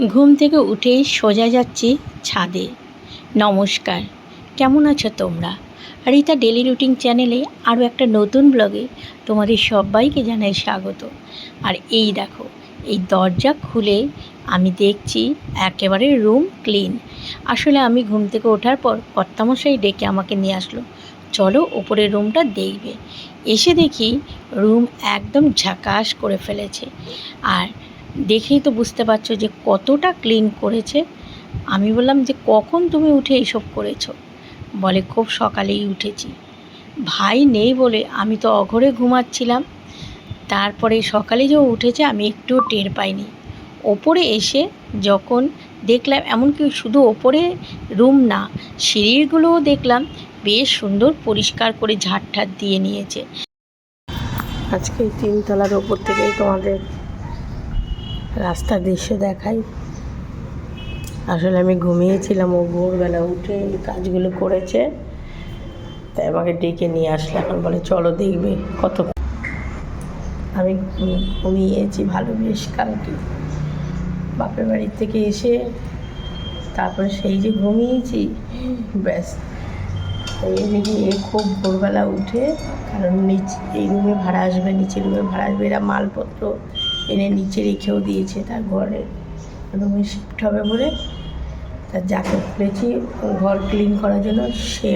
ঘুম থেকে উঠেই সোজা যাচ্ছি ছাদে। নমস্কার, কেমন আছো তোমরা? রিতা ডেলি রুটিন চ্যানেলে আরও একটা নতুন ব্লগে তোমাদের সবাইকে জানাই স্বাগত। আর এই দেখো, এই দরজা খুলে আমি দেখছি একেবারে রুম ক্লিন। আসলে আমি ঘুম থেকে ওঠার পর কর্তামশাই ডেকে আমাকে নিয়ে আসলো। চলো ওপরের রুমটা দেখবে। এসে দেখি রুম একদম ঝাকাশ করে ফেলেছে। আর দেখেই তো বুঝতে পারছ যে কতটা ক্লিন করেছে। আমি বললাম যে, কখন তুমি উঠে এইসব করেছ? বলে, খুব সকালেই উঠেছি। ভাই নেই বলে আমি তো অঘরে ঘুমাচ্ছিলাম। তারপরে সকালে যে উঠেছে আমি একটুও টের পাইনি। ওপরে এসে যখন দেখলাম, এমনকি শুধু ওপরে রুম না, সিঁড়িগুলোও দেখলাম, বেশ সুন্দর পরিষ্কার করে ঝাড় দিয়ে নিয়েছে। আজকে এই তিনতলার ওপর থেকেই তোমাদের রাস্তার দৃশ্য দেখাই। আসলে আমি ঘুমিয়েছিলাম, ও ভোরবেলা উঠে কাজগুলো করেছে। তাই আমাকে ডেকে নিয়ে আসলে, এখন বলে, চলো দেখবে কত আমি ঘুমিয়েছি ভালো বেশ কালকে বাপের বাড়ির থেকে এসে তারপরে সেই যে ঘুমিয়েছি, ব্যাস। এই দেখি এ খুব ভোরবেলা উঠে, কারণ নিচ এই রুমে ভাড়া আসবে নিচে রুমে ভাড়া আসবে, এরা মালপত্র এনে নিচে রেখেও দিয়েছে তার ঘরে। রুমে শিফট হবে বলে তার যাকে খুলেছি ঘর ক্লিন করার জন্য সে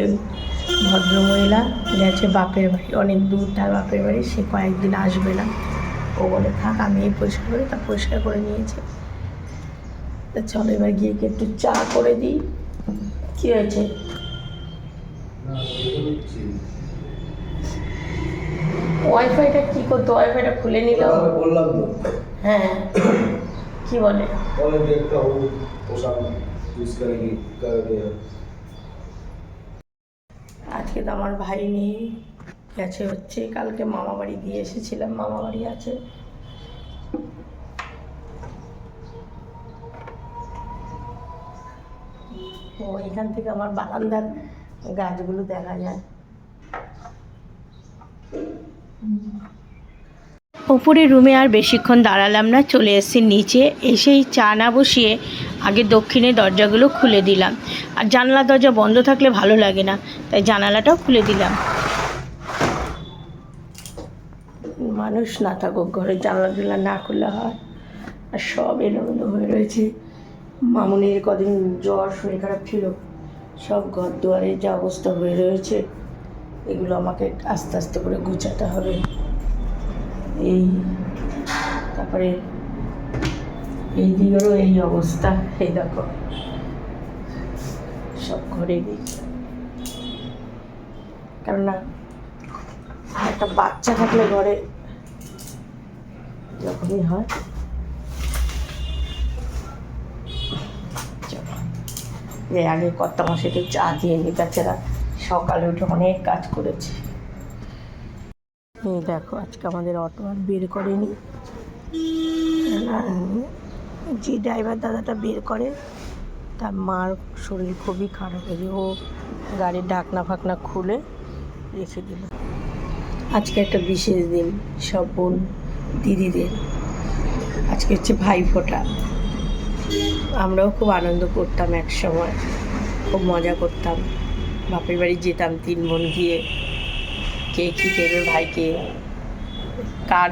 ভদ্রমহিলা গেছে বাপের বাড়ি। অনেক দূর তার বাপের বাড়ি, সে কয়েকদিন আসবে না। ও বলে, থাক, আমি এই পরিষ্কার করে, তা পরিষ্কার করে নিয়েছে। তা চলো এবার গিয়ে কি একটু চা করে দিই। কী হয়েছে? ওয়াইফাইটা কী করতো? ওয়াইফাইটা খুলে নিল। আমি বললাম তো। হ্যাঁ। কি বলে? বলে দেখতে হবে পোশাক ইউজ করবে আজকে তো আমার ভাই নেই। গেছে হচ্ছে। কালকে মামা বাড়ি দিয়ে এসেছিলাম। মামা বাড়ি আছে। ও এখান থেকে আমার বারান্দার গাছগুলো দেখা যায়। ওপরে রুমে আর বেশিক্ষণ দাঁড়ালাম না, চলে এসেছি নিচে। এসেই চা না বসিয়ে আগে দক্ষিণে দরজাগুলো খুলে দিলাম। আর জানলা দরজা বন্ধ থাকলে ভালো লাগে না, তাই জানালাটাও খুলে দিলাম। মানুষ না থাকুক ঘরে জানলা জানলা না খুলে হয়, আর সব এলোমেলো হয়ে রয়েছে। মামুনির কদিন জ্বর, শরীর খারাপ ছিল, সব ঘর দুয়ারে যা অবস্থা হয়ে রয়েছে, এগুলো আমাকে আস্তে আস্তে করে গুছাতে হবে। এই, তারপরে এই দিকেরও এই অবস্থা, এই দেখো। সব ঘরে কেননা, একটা বাচ্চা থাকলে ঘরে যখনই হয়, যে আগে মাসে একটু চা দিয়ে নি বেচারা সকালে উঠে অনেক কাজ করেছে। এই দেখো, আজকে আমাদের অটো আর বের করেনি। যে ড্রাইভার দাদাটা বের করে, তার মার শরীর খুবই খারাপ। হয়েছে ও গাড়ির ঢাকনা ফাকনা খুলে রেখে দিল। আজকে একটা বিশেষ দিন, সব বোন দিদিদের। আজকে হচ্ছে ভাই ফোটা আমরাও খুব আনন্দ করতাম এক সময় খুব মজা করতাম। বাপের বাড়ি যেতাম তিন বোন গিয়ে। কে কী দেবে ভাইকে? কার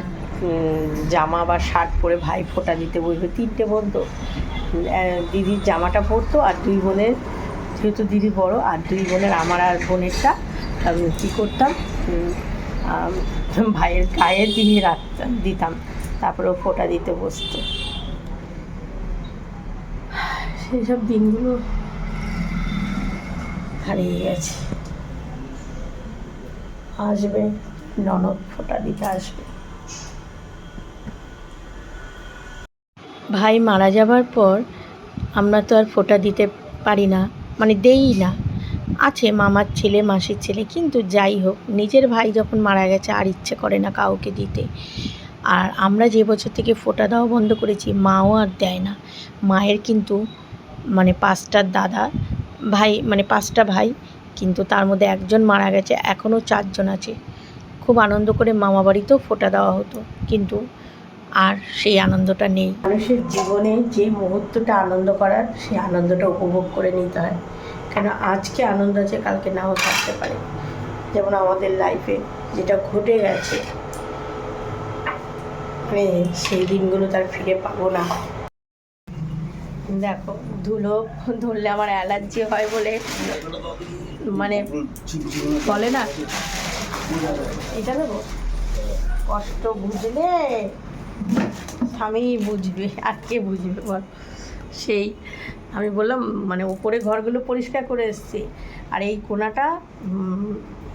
জামা বা শার্ট পরে ভাই ফোঁটা দিতে বসবে? তিনটে বোন তো। দিদির জামাটা পরতো আর দুই বোনের, যেহেতু দিদি বড়, আর দুই বোনের, আমার আর বোনেরটা, আমি কী করতাম? ভাইয়ের গায়ে দিয়ে রাখতাম, দিতাম। তারপরে ফোঁটা দিতে বসতো। সেই সব দিনগুলো হারিয়ে গেছে। আসবে, ননদ ফোঁটা দিতে আসবে। ভাই মারা যাবার পর আমরা তো আর ফোঁটা দিতে পারি না মানে দেই না। আছে মামার ছেলে, মাসির ছেলে, কিন্তু যাই হোক, নিজের ভাই যখন মারা গেছে আর ইচ্ছে করে না কাউকে দিতে। আর আমরা যে বছর থেকে ফোঁটা দেওয়া বন্ধ করেছি, মাও আর দেয় না। মায়ের কিন্তু মানে পাঁচটার দাদা, ভাই মানে পাঁচটা ভাই কিন্তু তার মধ্যে একজন মারা গেছে এখনও চারজন আছে। খুব আনন্দ করে মামা বাড়িতেও ফোঁটা দেওয়া হতো, কিন্তু আর সেই আনন্দটা নেই। মানুষের জীবনে যে মুহূর্তটা আনন্দ করার, সেই আনন্দটা উপভোগ করে নিতে হয়। কেন আজকে আনন্দ আছে, কালকে নাও থাকতে পারে। যেমন আমাদের লাইফে যেটা ঘটে গেছে মানে সেই দিনগুলো তার ফিরে পাবো না। দেখো, ধুলো ধরলে আমার অ্যালার্জি হয় বলে মানে বলে না। এটা দেবো? কষ্ট বুঝলে স্বামী বুঝবে, আর কে বুঝবে বল? সেই, আমি বললাম মানে ওপরে ঘরগুলো পরিষ্কার করে এসেছি। আর এই কোনাটা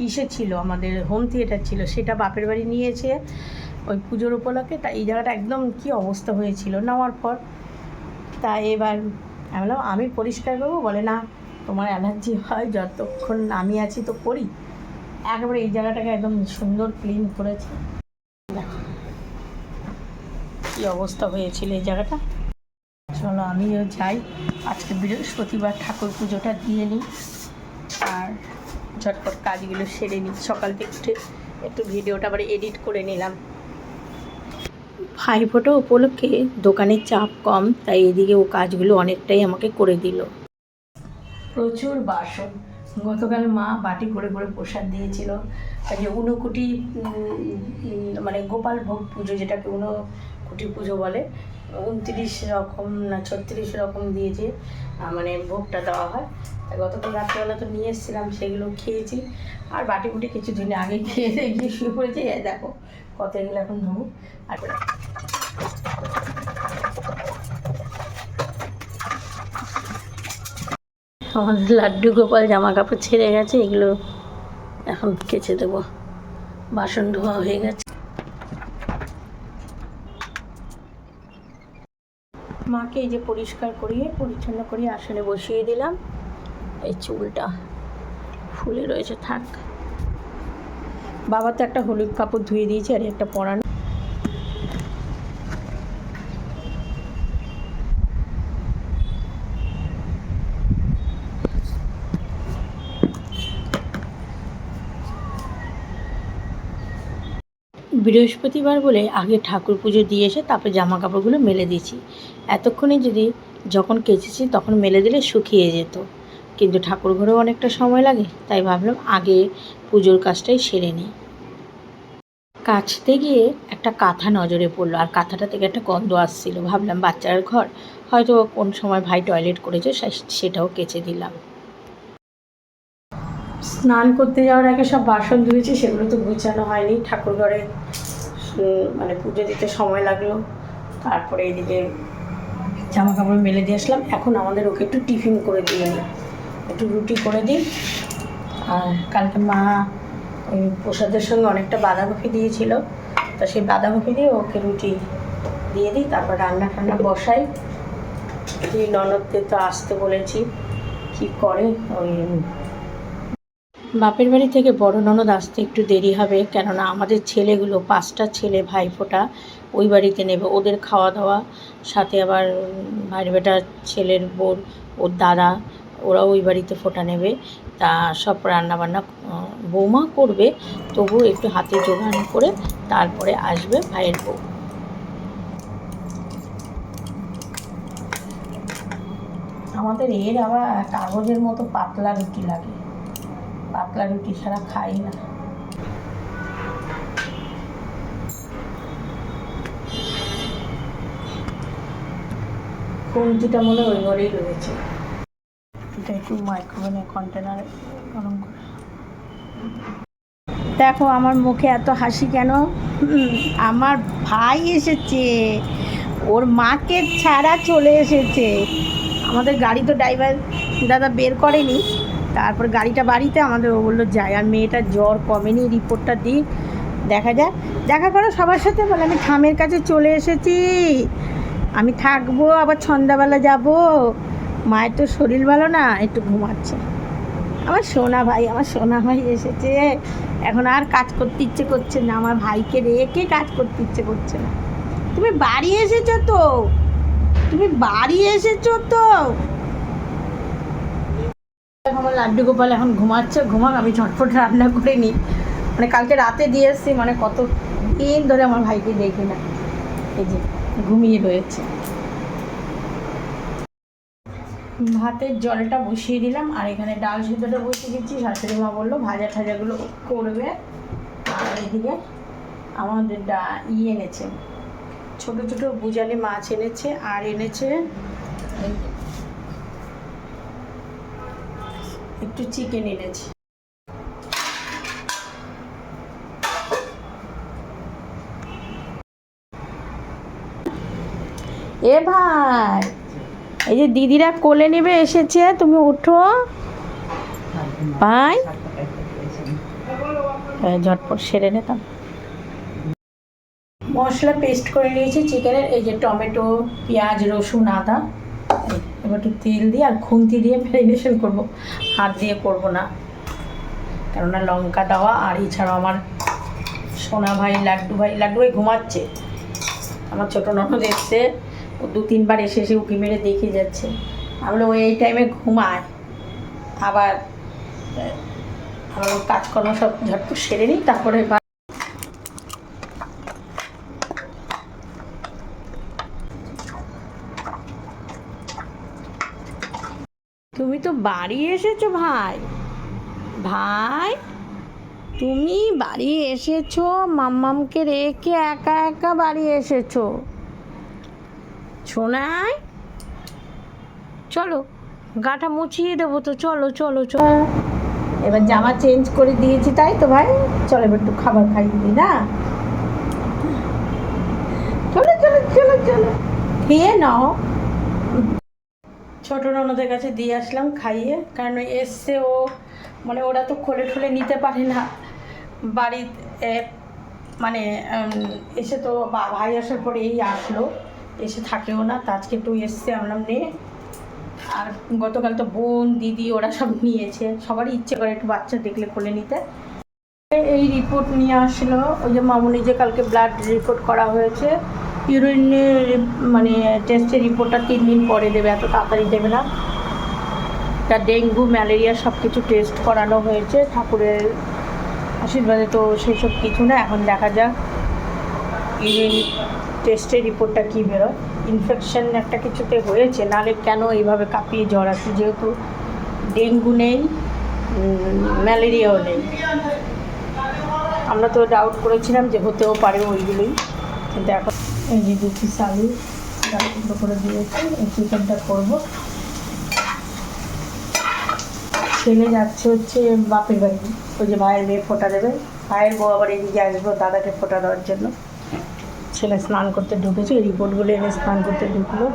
ইসে ছিল, আমাদের হোম থিয়েটার ছিল, সেটা বাপের বাড়ি নিয়েছে, ওই পুজোর উপলক্ষে। তা এই জায়গাটা একদম কি অবস্থা হয়েছিল, নেওয়ার পর তা এবার আমি বললাম, আমি পরিষ্কার করব? বলে, না, তোমার অ্যালার্জি হয়, যতক্ষণ আমি আছি তো করি। একেবারে এই জায়গাটাকে একদম সুন্দর ক্লিন করেছে। দেখো, কী অবস্থা হয়েছিল এই জায়গাটা। চলো, আমিও যাই। আজকে বৃহস্পতিবার ঠাকুর পুজোটা দিয়ে নিই। আর ঝটপট কাজগুলো সেরে নিই। সকাল থেকে উঠে একটু ভিডিওটা আবার এডিট করে নিলাম। ভাইফোঁটা উপলক্ষে দোকানের চাপ কম তাই এদিকে ও কাজগুলো অনেকটাই আমাকে করে দিল। প্রচুর বাসন। গতকাল মা বাটি করে করে প্রসাদ দিয়েছিল। যে উম, মানে গোপাল ভোগ পুজো যেটাকে ঊনকুটি পুজো বলে উনত্রিশ রকম না ছত্রিশ রকম দিয়েছে আহ, মানে ভোগটা দেওয়া হয়। গতকাল রাত্রেবেলা তো নিয়ে এসেছিলাম সেগুলো খেয়েছি। আর বাটি বুটি কিছুদিন আগে খেয়ে দিয়ে গিয়ে শুয়ে পড়েছি। দেখো কত এগুলো এখন ধোবো? আর আমাদের লাড্ডু গোপাল জামা কাপড় ছেড়ে গেছে এগুলো এখন কেচে দেবো। বাসন ধোয়া হয়ে গেছে। মাকে এই যে পরিষ্কার করিয়ে পরিচ্ছন্ন করিয়ে আসনে বসিয়ে দিলাম। এই চুলটা ফুলে রয়েছে থাক। বাবা তো একটা হলুদ কাপড় ধুয়ে দিয়েছে আর একটা পরানো। বৃহস্পতিবার বলে আগে ঠাকুর পুজো দিয়ে এসে তারপরে জামা কাপড়গুলো মেলে দিয়েছি। এতক্ষণে যদি যখন কেচেছি তখন মেলে দিলে শুকিয়ে যেত। কিন্তু ঠাকুর ঘরেও অনেকটা সময় লাগে, তাই ভাবলাম আগে পুজোর কাজটাই সেরে নিই। কাচতে গিয়ে একটা কাঁথা নজরে পড়ল, আর কাঁথাটা থেকে একটা গন্ধ আসছিল। ভাবলাম, বাচ্চার ঘর, হয়তো কোন সময় ভাই টয়লেট করেছে সেটাও কেচে দিলাম। স্নান করতে যাওয়ার আগে সব বাসন ধুয়েছি, সেগুলো তো গুছানো হয়নি। ঠাকুর ঘরে মানে পুজো দিতে সময় লাগল। তারপরে এদিকে জামা কাপড় মেলে দিয়ে আসলাম। এখন আমাদের ওকে একটু টিফিন করে দিয়ে নিই একটু রুটি করে দিই। আর কালকে মা ওই প্রসাদের সঙ্গে অনেকটা বাঁধাকপি দিয়েছিল। তা সেই বাঁধাকপি দিয়ে ওকে রুটি দিয়ে দিই তারপর রান্না টান্না বসাই। এই ননদকে তো আসতে বলেছি কি করে ওই বাপের বাড়ি থেকে বড় ননদ আসতে একটু দেরি হবে কেননা আমাদের ছেলেগুলো পাঁচটা ছেলে ভাইফোঁটা ওই বাড়িতে নেবে। ওদের খাওয়া দাওয়া সাথে আবার উম, ভাইয়ের বেটার ছেলের বোন ওর দাদা ওরা ওই বাড়িতে ফোটা নেবে। তা সব রান্নাবান্না বৌমা করবে, তবু একটু হাতে জোগান করে তারপরে আসবে ভাইয়ের বউ। আমাদের এর আবার কাগজের মতো পাতলা রুটি লাগে। পাতলা রুটি ছাড়া খাই না। কমতিটা মনে ওই ঘরেই রয়েছে? একটু মাইক্রোওভেনে কন্টেনারে গরম করে। দেখো, আমার মুখে এত হাসি কেন? আমার ভাই এসেছে। ওর মাকে ছাড়া চলে এসেছে। আমাদের গাড়ি তো ড্রাইভার দাদা বের করেনি। তারপর গাড়িটা বাড়িতে, আমাদের ও বলল যায় আর মেয়েটার জ্বর কমেনি রিপোর্টটা দিই দেখা যাক। দেখা করো, সবার সাথে বলে, আমি থামের কাছে চলে এসেছি। আমি থাকব, আবার সন্ধ্যাবেলা যাব। মায়ের তো শরীর ভালো না, একটু ঘুমাচ্ছে। আমার সোনা ভাই, আমার সোনা ভাই এসেছে। এখন আর কাজ করতে ইচ্ছে করছে না। আমার ভাইকে রেখে কাজ করতে ইচ্ছে করছে না। তুমি বাড়ি এসেছ তো? তুমি বাড়ি এসেছ তো? আমার লাড্ডু গোপাল এখন ঘুমাচ্ছে। ঘুমাক, আমি ঝটফট রান্না করে নিই। মানে কালকে রাতে দিয়ে এসছি মানে কত দিন ধরে আমার ভাইকে দেখি না। এই যে, ঘুমিয়ে রয়েছে। ভাতের জলটা বসিয়ে দিলাম, আর এখানে ডাল সিদ্ধটা বসিয়ে দিচ্ছি। শাশুড়ি মা বলল, ভাজা ঠাজাগুলো করবে। আর এদিকে আমাদের ডা, ই এনেছে। ছোট ছোট বুজালি মাছ এনেছে, আর এনেছে একটু চিকেন এনেছে। এ ভাই এই যে দিদিরা কোলে নেবে এসেছে তুমি উঠো। ভাই। হ্যাঁ, ঝটপট সেরে নিতাম মশলা পেস্ট করে নিয়েছি চিকেনের এই যে টমেটো পেঁয়াজ রসুন আদা। এবার একটু তেল দিয়ে আর খুন্তি দিয়ে ম্যারিনেশন করব। হাত দিয়ে করব না। কেননা লঙ্কা দেওয়া আর এছাড়াও আমার সোনা ভাই লাড্ডু ভাই লাড্ডু ভাই ঘুমাচ্ছে। আমার ছোটো ননদ এসছে। ও দু তিনবার এসে এসে উঁকি মেরে দেখে যাচ্ছে। আমি বললাম, ও এই টাইমে ঘুমায়। আবার আমার কাজকর্ম সব ঝটপট সেরে নিই তারপরে তুমি তো বাড়ি এসেছ ভাই। ভাই তুমি বাড়ি এসেছ মাম্মামকে রেখে একা একা বাড়ি এসেছ। শোনাই? চলো, গাটা মুছিয়ে দেবো তো, চলো চলো চলো। এবার জামা চেঞ্জ করে দিয়েছি, তাই তো ভাই? চলো এবার একটু খাবার খাইয়ে দিই, না? চলো চলো চলো চলো। খেয়ে নাও। ছোট ননদের কাছে দিয়ে আসলাম খাইয়ে, কারণ এসছে ও মানে ওরা তো খোলে ঠোলে নিতে পারে না। বাড়িতে মানে এসে তো ভাই আসার পরে এই আসলো। এসে থাকেও না, তা আজকে একটু এসছে আমলাম নিয়ে আর গতকাল তো বোন, দিদি, ওরা সব নিয়েছে। সবারই ইচ্ছে করে একটু বাচ্চা দেখলে কোলে নিতে। এই রিপোর্ট নিয়ে আসলো, ওই যে মামুনি যে কালকে ব্লাড রিপোর্ট করা হয়েছে ইউরিনের মানে টেস্টের রিপোর্টটা তিন দিন পরে দেবে, এত তাড়াতাড়ি দেবে না। তা ডেঙ্গু, ম্যালেরিয়া সব কিছু টেস্ট করানো হয়েছে, ঠাকুরের আশীর্বাদে তো সেই সব কিছু না, এখন দেখা যাক। ইউরিন টেস্টের রিপোর্টটা কী বেরোয়? ইনফেকশন একটা কিছুতে হয়েছে নাহলে কেন এইভাবে কাঁপিয়ে জ্বর? আসছে যেহেতু ডেঙ্গু নেই ম্যালেরিয়াও নেই। আমরা তো ডাউট করেছিলাম যে হতেও পারে ওইগুলোই কিন্তু এখন এই যে দু পিস আলু করে দিয়েছি এই চিকেনটা করব। ছেলে যাচ্ছে হচ্ছে বাপের বাড়ি। ওই যে ভাইয়ের মেয়ে ফোটা দেবে। ভাইয়ের বউ আবার এদিকে আসব দাদাকে ফোটা দেওয়ার জন্য। ছেলে স্নান করতে ঢুকেছে রিপোর্টগুলো এনে স্নান করতে ঢুকলো।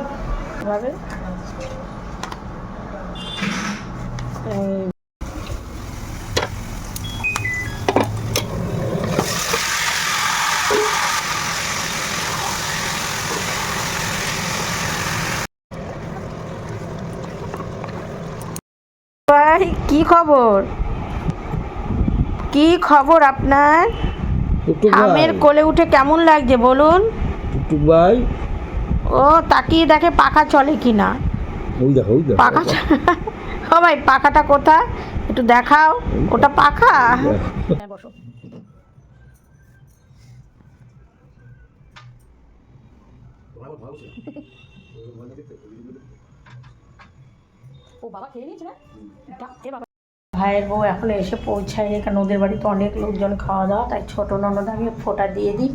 এভাবে কি খবর? কি খবর আপনার? আমের কোলে উঠে কেমন লাগছে বলুন? টুকটুক ভাই ও তাকিয়ে দেখে পাখা চলে কি না ওই দেখো ওই দেখো। পাখা ও ভাই পাখাটা কোথায়? একটু দেখাও। ওটা পাখা? হ্যাঁ, বসো ও বাবা খেয়ে নিয়েছে না? এ বাবা। ভাইয়ের বউ এখন এসে পৌঁছায়নি, কারণ ওদের বাড়িতে অনেক লোকজন খাওয়া দাওয়া, তাই ছোটো ননদ আমি ফোঁটা দিয়ে দিই।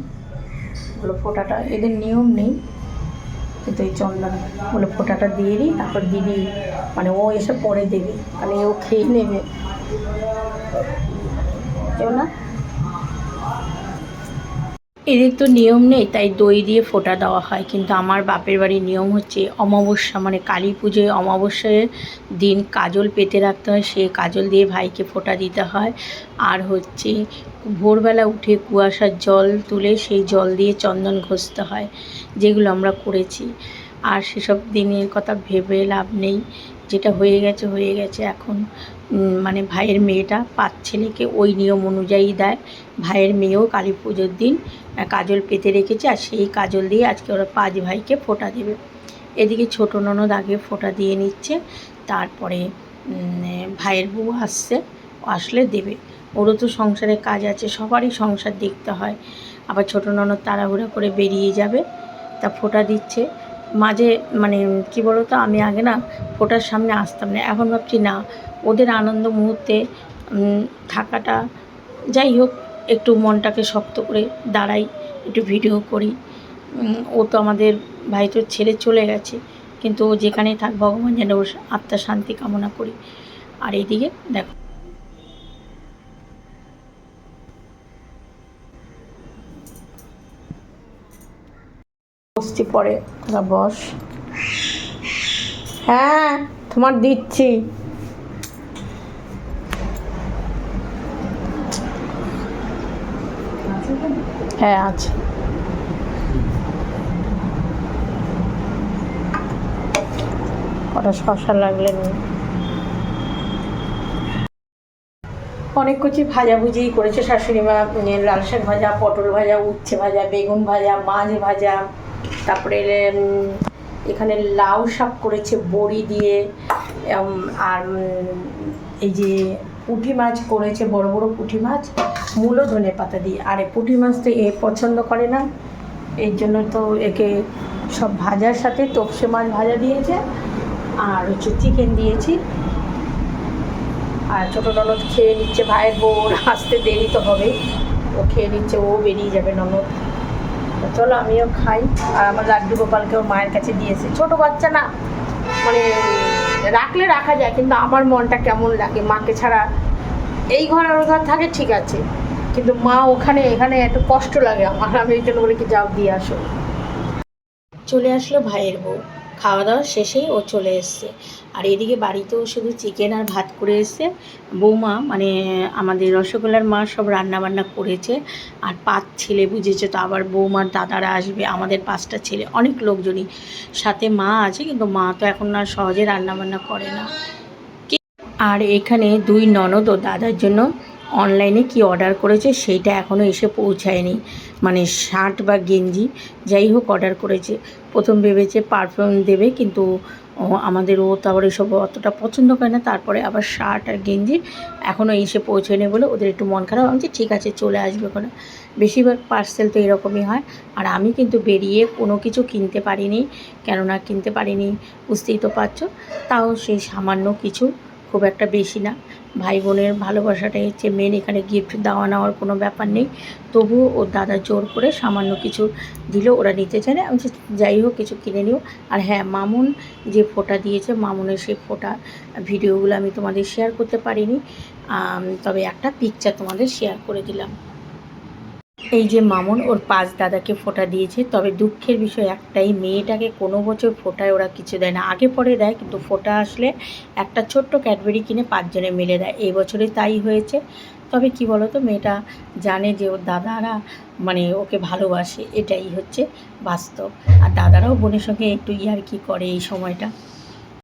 বলো, ফোঁটাটা, এদের নিয়ম নেই। কিন্তু এই চন্দন বলে, ফোঁটাটা দিয়ে দিই, তারপর দিদি মানে ও এসে পরে দেবে। মানে ও খেয়ে নেবে। কেউ না এদের তো নিয়ম নেই, তাই দই দিয়ে ফোটা দেওয়া হয়। কিন্তু আমার বাপের বাড়ির নিয়ম হচ্ছে অমাবস্যা মানে কালী পুজোয় অমাবস্যার দিন কাজল পেতে রাখতে হয়, সে কাজল দিয়ে ভাইকে ফোঁটা দিতে হয়। আর হচ্ছে ভোরবেলা উঠে কুয়াশার জল তুলে সেই জল দিয়ে চন্দন ঘষতে হয়, যেগুলো আমরা করেছি। আর সেসব দিনের কথা ভেবে লাভ নেই, যেটা হয়ে গেছে হয়ে গেছে। এখন মানে ভাইয়ের মেয়েটা পাঁচ ছেলেকে ওই নিয়ম অনুযায়ী দেয়। ভাইয়ের মেয়েও কালী পুজোর দিন কাজল পেতে রেখেছে, আর সেই কাজল দিয়ে আজকে ওরা পাঁচ ভাইকে ফোঁটা দেবে। এদিকে ছোটো ননদ আগে ফোঁটা দিয়ে নিচ্ছে, তারপরে ভাইয়ের বউ আসছে, আসলে দেবে। ওরও তো সংসারে কাজ আছে, সবারই সংসার দেখতে হয়। আবার ছোটো ননদ তাড়াহুড়া করে বেরিয়ে যাবে, তা ফোঁটা দিচ্ছে। মাঝে মানে কি বলো তো আমি আগে না ফোটার সামনে আসতাম না, এখন ভাবছি না, ওদের আনন্দ মুহূর্তে থাকাটা যাই হোক একটু মনটাকে শক্ত করে দাঁড়াই, একটু ভিডিও করি। ও তো আমাদের ভাই তো ছেড়ে চলে গেছে, কিন্তু ও যেখানেই থাক ভগবান যেন ওর আত্মার শান্তি কামনা করি। আর এইদিকে দেখো। বসছি পরে বস। হ্যাঁ তোমার দিচ্ছি। হ্যাঁ আছে। কটা শশা লাগলে অনেক কিছু ভাজাভুজি করেছে শাশুড়ি মা উম, লাল শাক ভাজা পটল ভাজা উচ্ছে ভাজা বেগুন ভাজা মাছ ভাজা তারপরে এখানে লাউ শাক করেছে বড়ি দিয়ে আর এই যে পুঁটি মাছ করেছে, বড় বড় পুঁটি মাছ, মূলো ধনে পাতা দিয়ে। আর এই পুঁটি মাছ তো এ পছন্দ করে না। এই জন্য তো একে সব ভাজার সাথে তপসে মাছ ভাজা দিয়েছে, আর হচ্ছে চিকেন দিয়েছি। আর ছোটো ননদ খেয়ে নিচ্ছে, ভাইয়ের ওর আসতে দেরি তো হবে। ও খেয়ে নিচ্ছে, ও বেরিয়ে যাবে ননদ। চলো আমিও খাই। আর আমার লাড্ডু গোপালকে ওর মায়ের কাছে দিয়েছে। ছোট বাচ্চা না মানে রাখলে রাখা যায়, কিন্তু আমার মনটা কেমন লাগে? মাকে ছাড়া এই ঘর আর ঘর থাকে, ঠিক আছে। কিন্তু মা ওখানে, এখানে একটু কষ্ট লাগে আমার। আমি এই জন্য বলে কি যাও দিয়ে আসো। চলে আসলো ভাইয়ের বউ। খাওয়া দাওয়া শেষেই ও চলে এসছে। আর এদিকে বাড়িতেও শুধু চিকেন আর ভাত করে এসছে। বৌমা মানে আমাদের রসগোল্লার মা সব রান্না বান্না করেছে। আর পাঁচ ছেলে বুঝেছে তো, আবার বৌমার দাদারা আসবে, আমাদের পাঁচটা ছেলে। অনেক লোকজনই। সাথে মা আছে, কিন্তু মা তো এখন আর সহজে রান্না বান্না করে না। আর এখানে দুই ননদ ও দাদার জন্য অনলাইনে কি অর্ডার করেছে সেইটা এখনও এসে পৌঁছায়নি। মানে শার্ট বা গেঞ্জি, যাই হোক অর্ডার করেছে। প্রথম ভেবেছে পারফিউম দেবে কিন্তু আমাদের ও তারপর এসব অতটা পছন্দ করে না। তারপরে আবার শার্ট আর গেঞ্জি এখনও এসে পৌঁছয়নি বলে ওদের একটু মন খারাপ। আমি ঠিক আছে, চলে আসবে কোনো বেশিরভাগ পার্সেল তো এরকমই হয়। আর আমি কিন্তু বেরিয়ে কোনো কিছু কিনতে পারিনি, কেননা কিনতে পারিনি, বুঝতেই তো পারছ। তাও সেই সামান্য কিছু খুব একটা বেশি না। ভাই বোনের ভালোবাসাটাই হচ্ছে মেন এখানে গিফট দেওয়া নেওয়ার কোনো ব্যাপার নেই। তবুও ওর দাদা জোর করে সামান্য কিছু দিল, ওরা নিতে চায় না। আমি যাই হোক, কিছু কিনে নিও। আর হ্যাঁ মামুন যে ফোটা দিয়েছে, মামুনের সেই ফোটা ভিডিওগুলো আমি তোমাদের শেয়ার করতে পারিনি। তবে একটা পিকচার তোমাদের শেয়ার করে দিলাম। এই যে মামুন, ওর পাঁচ দাদাকে ফোঁটা দিয়েছে। তবে দুঃখের বিষয় একটাই, মেয়েটাকে কোনো বছর ফোঁটায় ওরা কিছু দেয় না। আগে পরে দেয়, কিন্তু ফোঁটা আসলে একটা ছোট্ট ক্যাডবেরি কিনে পাঁচজনে মিলে দেয়। এই বছরে তাই হয়েছে। তবে কি বলো তো মেয়েটা জানে যে ওর দাদারা মানে ওকে ভালোবাসে, এটাই হচ্ছে বাস্তব। আর দাদারাও বোনের সঙ্গে একটু ইয়ার্কি করে এই সময়টা।